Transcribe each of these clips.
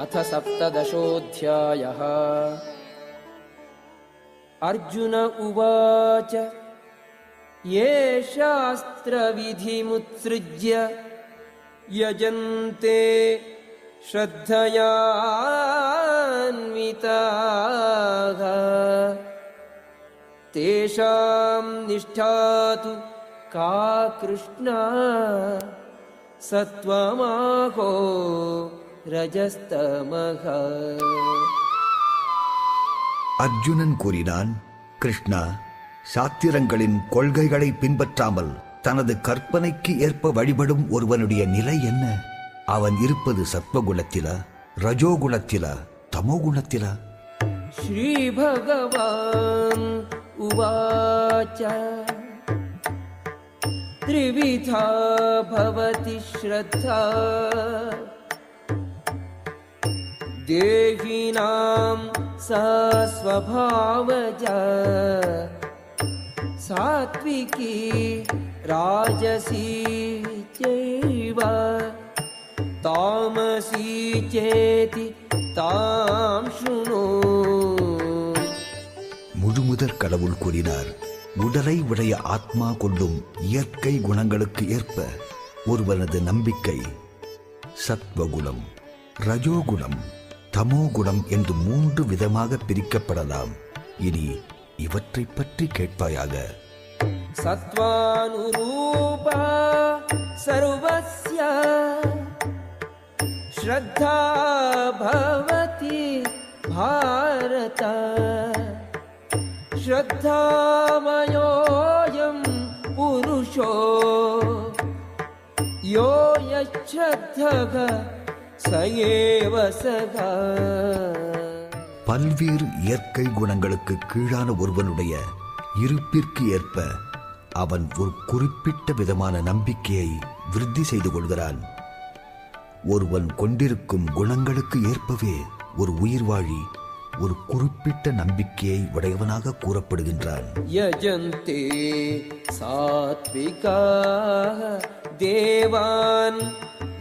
अथ सप्तदशोऽध्यायः। अर्जुन उवाच ये शास्त्रविधिमुत्सृज्य यजन्ते श्रद्धयान्विताः। तेषां निष्ठा तु का कृष्णा? सत्त्वमाहो रजस्तमः அர்ஜுனன் கூறினான் கிருஷ்ணா சாத்திரங்களின் கொள்கைகளை பின்பற்றாமல் தனது கற்பனைக்கு ஏற்ப வழிபடும் ஒருவனுடைய நிலை என்ன அவன் இருப்பது சத்வகுணத்திலா ரஜோகுணத்திலா தமோகுணத்திலா श्रीभगवान् उवाच त्रिविधा भवति श्रद्धा देहिनां सा स्वभावजा सात्विकी राजसी चैव तामसी चेति तां शृणु முழுமுதற் கடவுள் கூறினார் உடலை உடைய ஆத்மா கொள்ளும் இயற்கை குணங்களுக்கு ஏற்ப ஒருவனது நம்பிக்கை சத்வகுணம் ரஜோகுணம் தமோ குணம் என்று மூன்று விதமாக பிரிக்கப்படலாம். இனி இவற்றை பற்றி கேட்பாயாக. சத்வானுரூபா சர்வசிய ஸ்ரத்தா பவதி பாரத. ஸ்ரத்தாமயோயம் புருஷோ. யோ யச்சதக பல்வேறு இயற்கை குணங்களுக்கு கீழான ஒருவனுடைய இருப்பிற்கு ஏற்ப அவன் ஒரு குறிப்பிட்ட விதமான நம்பிக்கையை விருத்தி செய்து கொள்கிறான். ஒருவன் கொண்டிருக்கும் குணங்களுக்கு ஏற்பவே ஒரு உயிர்வாழி ஒரு குறிப்பிட்ட நம்பிக்கையை உடையவனாக கூறப்படுகின்றான். யஜந்தே சாத்விகா தேவான்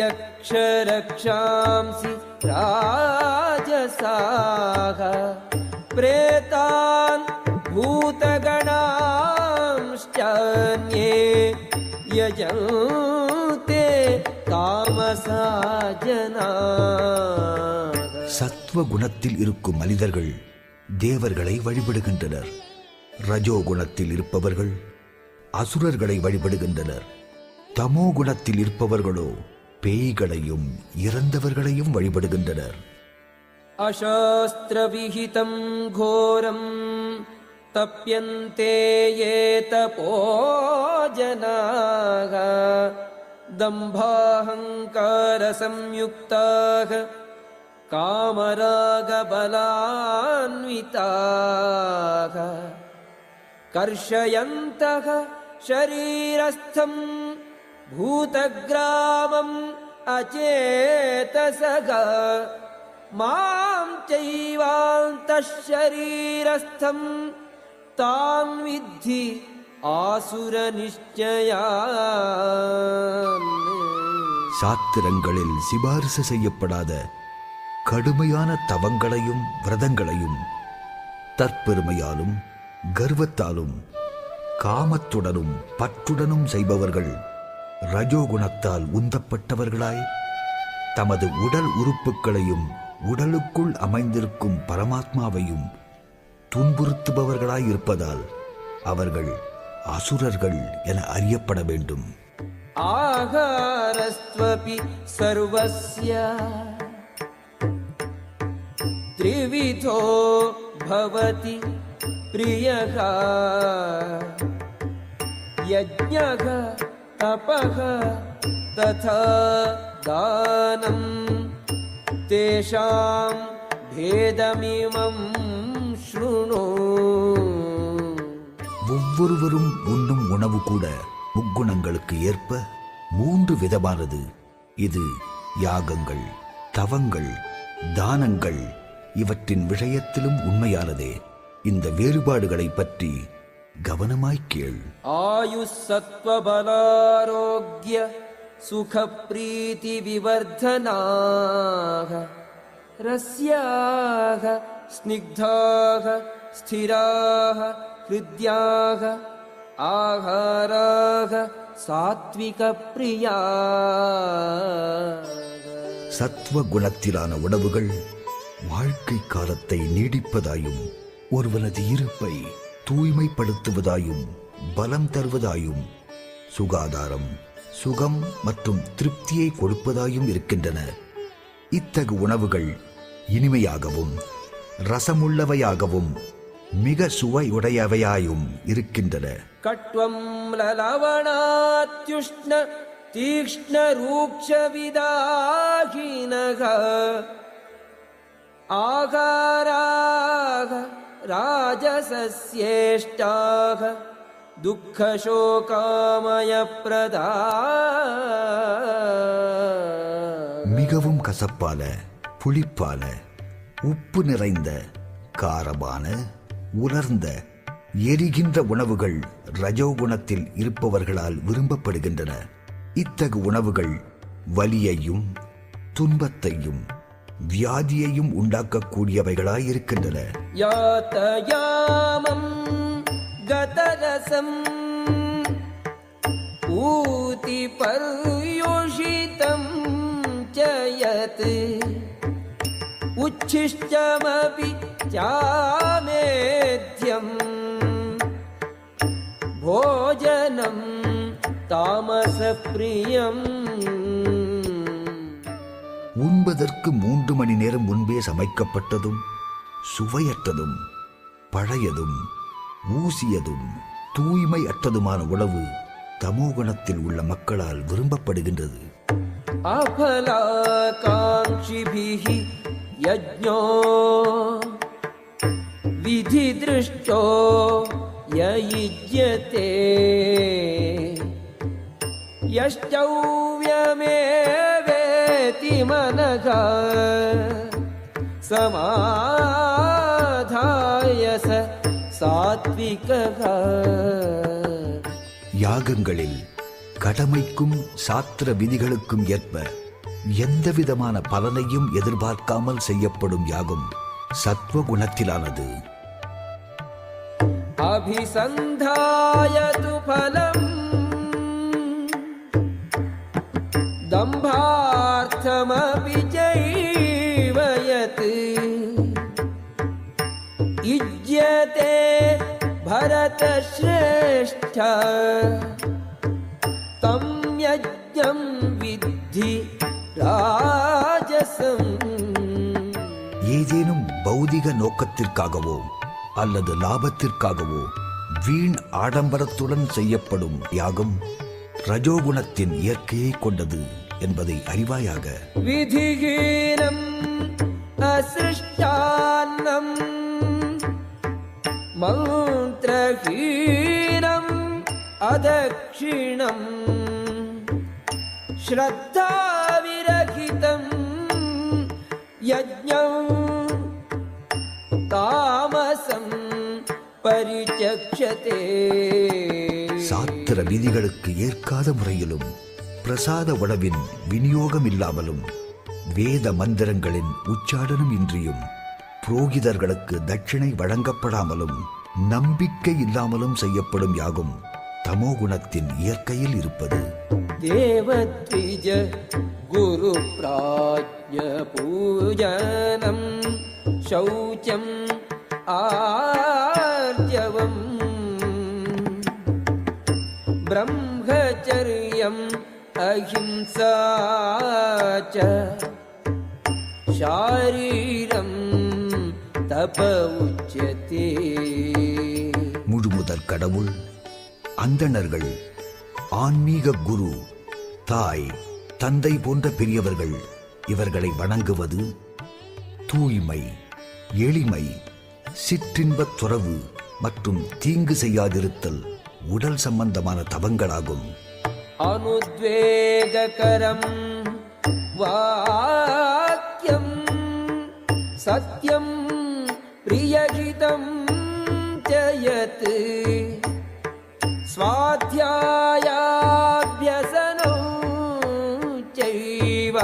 யக்ஷரக்ஷாம்சி ராஜசாக பிரேதான் பூதகணாம்ஷ்டன்யே யஜந்தே தாமசா ஜனா சத் சத்துவ குணத்தில் இருக்கும் மனிதர்கள் தேவர்களை வழிபடுகின்றனர். ரஜோ குணத்தில் இருப்பவர்கள் அசுரர்களை வழிபடுகின்றனர். தமோ குணத்தில் இருப்பவர்களோ பேய்களையும் இறந்தவர்களையும் வழிபடுகின்றனர். அசாஸ்திரவிகிதம் கோரம் தப்பியந்தே ஏ தபோஜனாக தம்பாஹங்கார சம்யுக்தாக कामरागबलान्विताः कर्षयन्तः शरीरस्थं भूतग्रामम् अचेतसः मां चैवान्तः शरीरस्थं तां विद्धि आसुरनिश्चयान् சாத்திரங்களில் சிபாரிசு செய்யப்படாத கடுமையான தவங்களையும் விரதங்களையும் தற்பெருமையாலும் கர்வத்தாலும் காமத்துடனும் பற்றுடனும் செய்பவர்கள் ரஜோகுணத்தால் உந்தப்பட்டவர்களாய் தமது உடல் உறுப்புகளையும் உடலுக்குள் அமைந்திருக்கும் பரமாத்மாவையும் துன்புறுத்துபவர்களாய் இருப்பதால் அவர்கள் அசுரர்கள் என அறியப்பட வேண்டும். ஆகாரஸ்துவபி சர்வஸ்ய. त्रिविधो भवति प्रियः यज्ञः तपः तथा दानं तेषां भेदमिमं शृणु ஒவ்வொருவரும் உண்ணும் உணவு கூட முக்குணங்களுக்கு ஏற்ப மூன்று விதமானது இது யாகங்கள் தவங்கள் தானங்கள் இவற்றின் விஷயத்திலும் உண்மையானதே. இந்த வேறுபாடுகளை பற்றி கவனமாய் கேள். ஆயுஷ் சத்வபலாரோக்கிய சுக பிரீதி விவர்தனாக ரஸ்யாக ஸ்னிக்தாக ஸ்திராக ஹிருத்யாக ஆகாராக சாத்விக பிரியா சத்வ குணத்திலான உணவுகள் வாழ்க்கை காலத்தை நீடிப்பதாயும் ஒருவனது இருப்பை தூய்மைப்படுத்துவதாயும் பலம் தருவதாயும் சுகாதாரம் சுகம் மற்றும் திருப்தியை கொடுப்பதாயும் இருக்கின்றன. இத்தகு உணவுகள் இனிமையாகவும் ரசமுள்ளவையாகவும் மிக சுவையுடையவையாயும் இருக்கின்றன. கட்வம் லலவணாத்யுஷ்ண தீக்ஷ்ண ரூக்ஷவிதாகினக आहाराः राजसस्येष्टाः दुःखशोकामयप्रदा மிகவும் கசப்பான புளிப்பான உப்பு நிறைந்த காரமான உலர்ந்த எரிகின்ற உணவுகள் ரஜோகுணத்தில் இருப்பவர்களால் விரும்பப்படுகின்றன இத்தகு உணவுகள் வலியையும் துன்பத்தையும் வியாதியையும் உண்டாக்கக்கூடியவைகளாய் இருக்கின்றன यातयामं गतरसम् ऊतिपर्युषितं च यत् उच्छिष्टमपि चामेध्यम् भोजनं तामसप्रियम् உண்பதற்கு மூன்று மணி நேரம் முன்பே சமைக்கப்பட்டதும் சுவையற்றதும் பழையதும் ஊசியதும் தூய்மை அற்றதுமான உணவு தமோகணத்தில் உள்ள மக்களால் விரும்பப்படுகின்றது. அபலாகாட்சிபிஹ யஜ்ஞோ விதி திருஷ்டோ யயுஜ்யதே யஷ்டௌவியமே समाधाय स सात्विकः யாகங்களில் கடமைக்கும் சாத்திர விதிகளுக்கும் ஏற்ப எந்தவிதமான பலனையும் எதிர்பார்க்காமல் செய்யப்படும் யாகம் சத்வ குணத்திலானது अभिसन्धाय तु फलम् दम्भार्थमपि चैव यत् युज्यते भरतश्रेष्ठ तं यज्ञं विद्धि राजसम् ஏதேனும் பௌதிக நோக்கத்திற்காகவோ அல்லது லாபத்திற்காகவோ வீண் ஆடம்பரத்துடன் செய்யப்படும் யாகம் ரஜோகுணத்தின் இயற்கையை கொண்டது என்பதை அறிவாயாக விதிகீனம் அசிருஷ்டான்னம் மந்திரகீனம் அதக்ஷிணம் ஸ்ரத்தாவிரகிதம் யஜ்ஞம் தாமசம் பரிச்சக்ஷதே. சாத்திர விதிகளுக்கு ஏற்காத முறையிலும் பிரசாத உணவின் விநியோகம் இல்லாமலும் வேத மந்திரங்களின் உச்சாடனம் இன்றியும் புரோகிதர்களுக்கு தட்சிணை வழங்கப்படாமலும் நம்பிக்கை இல்லாமலும் செய்யப்படும் யாகும் தமோ குணத்தின் இயற்கையில் இருப்பது. தேவத்விஜ குரு பிராஜ்ய பூஜனம் சௌச்சம் ஆர்ஜவம். பிரம்மச்சரியம் अहिंसा च शारीरं तप उच्यते முழுமுதற் கடவுள் அந்தணர்கள் ஆன்மீக குரு தாய் தந்தை போன்ற பெரியவர்கள் இவர்களை வணங்குவது தூய்மை எளிமை சிற்றின்பத் துறவு மற்றும் தீங்கு செய்யாதிருத்தல் உடல் சம்பந்தமான தவங்களாகும் अनुद्वेगकरं वाक्यं सत्यं प्रियहितं च यत् स्वाध्यायाभ्यसनो चैव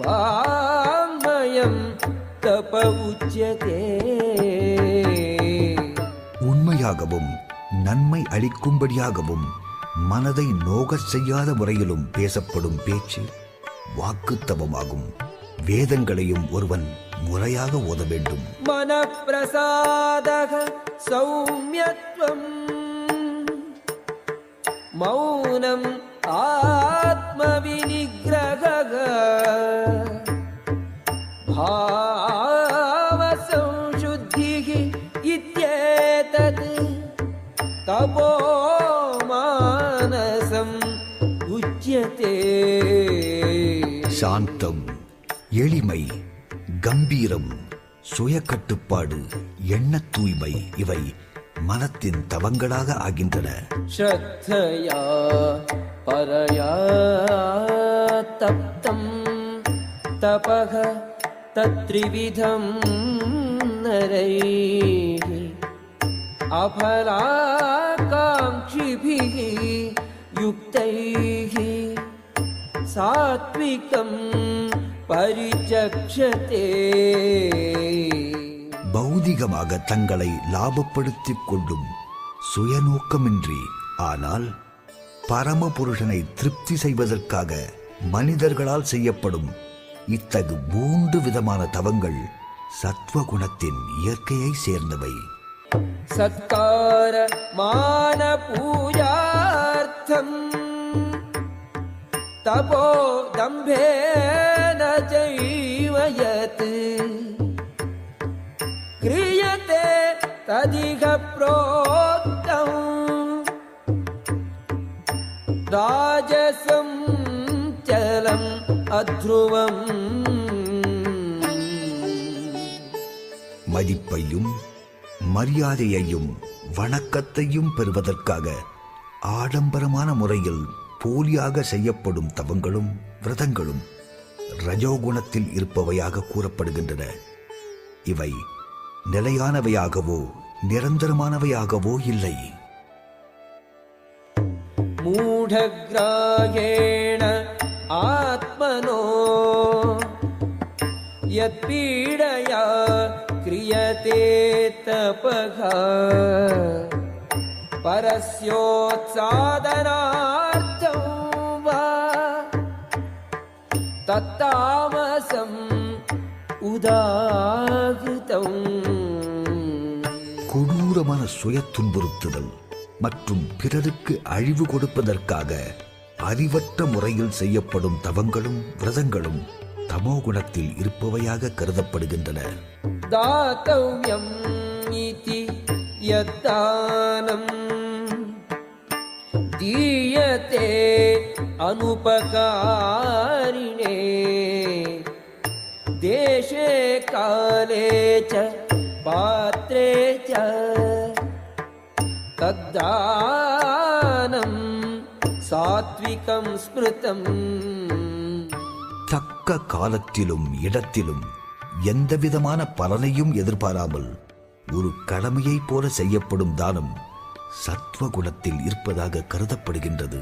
वाङ्मयम् तप उच्यते உண்மையாகவும் நன்மை அளிக்கும்படியாகவும் மனதை நோகச் செய்யாத முறையிலும் பேசப்படும் பேச்சு வாக்குத்தவமாகும் வேதங்களையும் ஒருவன் முறையாக ஓத வேண்டும். மனப்பிரசாதக சௌமியத்வம் மௌனம் ஆத்மவினிகிரக சாந்தம் எளிமை கம்பீரம் சுய கட்டுப்பாடு எண்ண தூய்மை இவை மனத்தின் தவங்களாக ஆகின்றன. ஸ்ரத்தையா பரயா தப்தம் தபக தத்ரிவிதம் நரை அபரா அபராகாங்கிபிஹி யுக்தைஹி सात्विकं परिचक्षते பௌதிகமாக தங்களை லாபப்படுத்திக் கொள்ளும் சுயநோக்கமின்றி ஆனால் பரமபுருஷனை திருப்தி செய்வதற்காக மனிதர்களால் செய்யப்படும் இத்தகு மூன்று விதமான தவங்கள் சத்வகுணத்தின் இயற்கையை சேர்ந்தவை सत्कार मानपूजार्थम् तपो दम्भेन चैव यत् क्रियते तदिह प्रोक्तम् राजसं चलम् अध्रुवम् மதிப்பையும் மரியாதையையும் வணக்கத்தையும் பெறுவதற்காக ஆடம்பரமான முறையில் போலியாக செய்யப்படும் தவங்களும் விரதங்களும் ரஜோகுணத்தில் இருப்பவையாக கூறப்படுகின்றன. இவை நிலையானவையாகவோ நிரந்தரமானவையாகவோ இல்லை. மூடகிராயேண ஆத்மனோ யத்பீடயா கிரியதே தபக பரஸ்யோத்சாதனா தத்தாமசம் உதாகுதம். கொடூரமான சுய துன்புறுத்துதல் மற்றும் பிறருக்கு அழிவு கொடுப்பதற்காக அறிவற்ற முறையில் செய்யப்படும் தவங்களும் விரதங்களும் தமோ குணத்தில் இருப்பவையாக கருதப்படுகின்றன. தாத்தவ்யம் தீயத்தே अनुपकारिणे देशे काले च पात्रे च तद्दानम् सात्विकं स्मृतम् தக்க காலத்திலும் இடத்திலும் எந்தவிதமான பலனையும் எதிர்பாராமல் ஒரு கடமையைப் போல செய்யப்படும் தானம் சத்வகுணத்தில் இருப்பதாக கருதப்படுகின்றது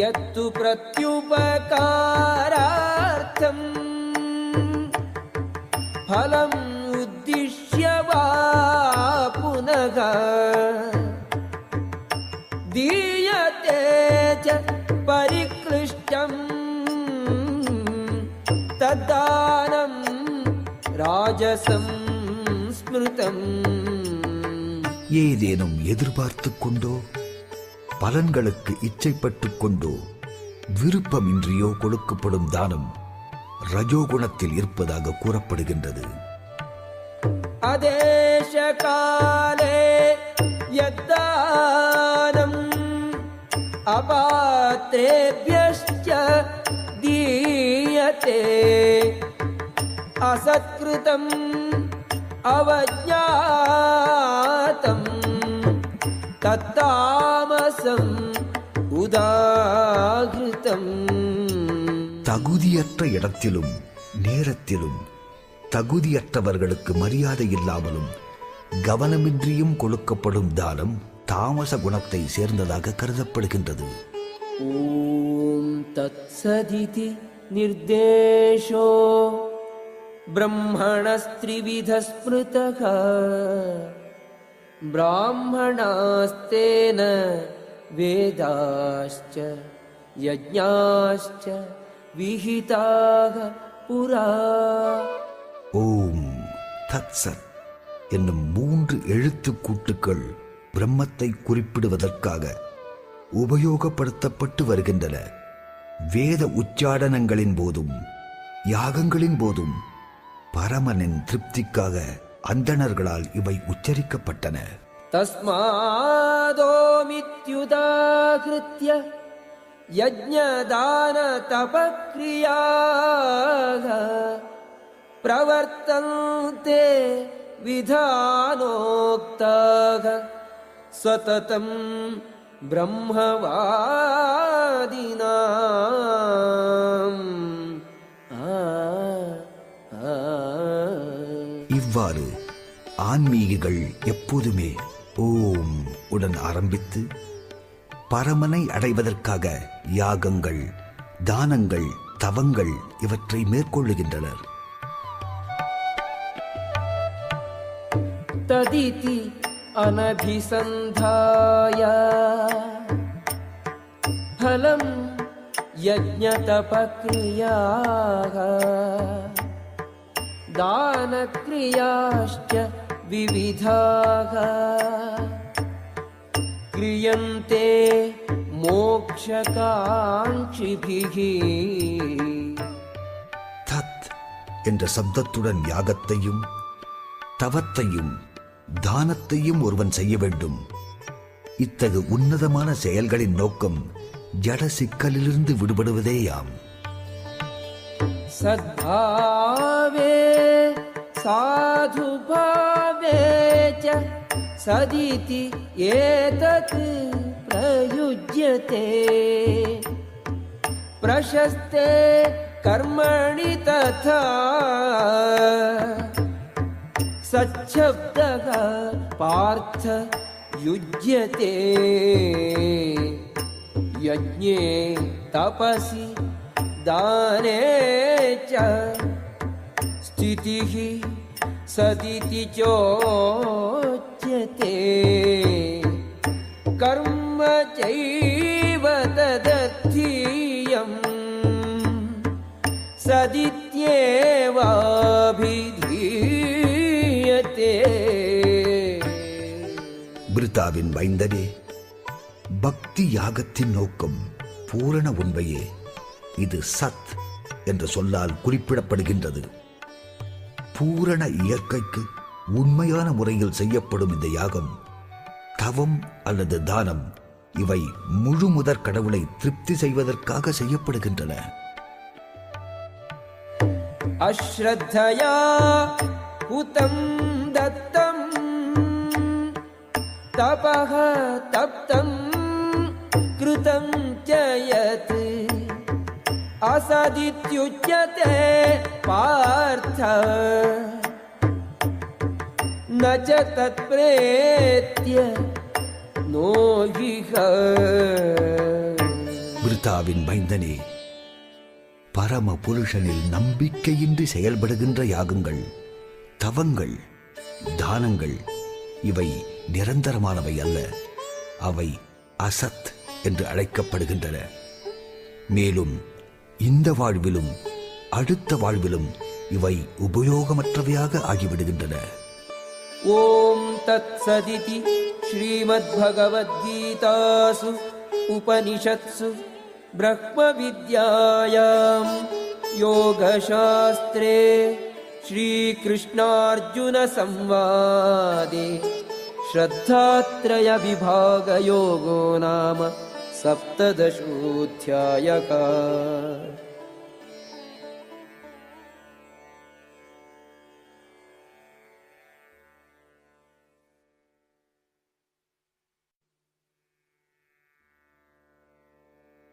यत्तु प्रत्युपकारार्थम् फलम् उद्दिश्य वा पुनः दीयते च परिक्लिष्टम् तद्दानं राजसं स्मृतम् ஏதேனும் எதிர்பார்த்து கொண்டோ பலன்களுக்கு இச்சைப்பட்டு கொண்டோ விருப்பமின்றியோ கொடுக்கப்படும் தானம் ரஜோகுணத்தில் இருப்பதாக கூறப்படுகின்றது. அதேஷ காலே யத்தானம் அபாத்ரேபியஷ்ச தீயதே. அசத்கிருதம் அவஜாதம் தத்தா तत्तामसम् उदाहृतम् தகுதியற்ற இடத்திலும் நேரத்திலும் தகுதியற்றவர்களுக்கு மரியாதை இல்லாமலும் கவனமின்றியும் கொடுக்கப்படும் தானம் தாமச குணத்தை சேர்ந்ததாக கருதப்படுகின்றது ॐ तत्सदिति निर्देशो ब्रह्मणस्त्रिविधः स्मृतः ब्राह्मणास्तेन वेदाश्च यज्ञाश्च विहिताः पुरा ஓம் தத் சத் என்னும் மூன்று எழுத்துக் கூட்டுக்கள் பிரம்மத்தை குறிப்பிடுவதற்காக உபயோகப்படுத்தப்பட்டு வருகின்றன வேத உச்சாடனங்களின் போதும் யாகங்களின் போதும் பரமனின் திருப்திக்காக அந்தணர்களால் இவை உச்சரிக்கப்பட்டன तस्मादोमित्युदाहृत्य यज्ञदानतपक्रियाः प्रवर्तन्ते विधानोक्ताः सततं ब्रह्मवादिनाम् आ, आ, இவ்வாறு ஆன்மீகிகள் எப்போதுமே ஓம் உடன் ஆரம்பித்து பரமனை அடைவதற்காக யாகங்கள் தானங்கள் தவங்கள் இவற்றை மேற்கொள்ளுகின்றனர் तदिति अनभिसन्धाय फलं यज्ञतपक्रियाः दानक्रियाश्च विविधाः क्रियन्ते मोक्षकाङ्क्षिभिः தத் என்ற சப்தத்துடன் யாகத்தையும் தவத்தையும் தானத்தையும் ஒருவன் செய்ய வேண்டும் இத்தகு உன்னதமான செயல்களின் நோக்கம் ஜட சிக்கலிலிருந்து விடுபடுவதேயாம் सद्भावे साधुभावे च सदिति एतत् प्रयुज्यते। प्रशस्ते कर्मणि तथा सच्छब्दः पार्थ युज्यते। यज्ञे तपसि दाने च स्थितिः सदिति चोच्यते कर्म चैव तदर्थीयम् सदित्येवाभिधीयते பிருத்தாவின் மைந்தனே பக்தி யாகத்தின் நோக்கம் பூரண உண்மையே இது சத் என்ற சொல்லால் குறிப்பிடப்படுகின்றது பூரண இயற்கைக்கு உண்மையான முறையில் செய்யப்படும் இந்த யாகம் தவம் அல்லது தானம் இவை முழு முதற் கடவுளை திருப்தி செய்வதற்காக செய்யப்படுகின்றன. அஸ்ரத்தயா தபக தப்தம் கிருதம் ஜயத்து. असदित्युच्यते पार्थ न च तत्प्रेत्य नो ह्यः பிருத்தாவின் மைந்தனே பரம புருஷனில் நம்பிக்கையின்றி செயல்படுகின்ற யாகங்கள் தவங்கள் தானங்கள் இவை நிரந்தரமானவை அல்ல அவை அசத் என்று அழைக்கப்படுகின்றன மேலும் இந்த வாழ்விலும் அடுத்த வாழ்விலும் இவை உபயோகமற்றவையாக ஆகிவிடுகின்றன ॐ तत्सदिति श्रीमद्भगवद्गीतासु उपनिषत्सु ब्रह्मविद्यायां योगशास्त्रे श्रीकृष्णार्जुनसंवादे श्रद्धात्रयविभागयोगो नाम सप्तदशोऽध्यायः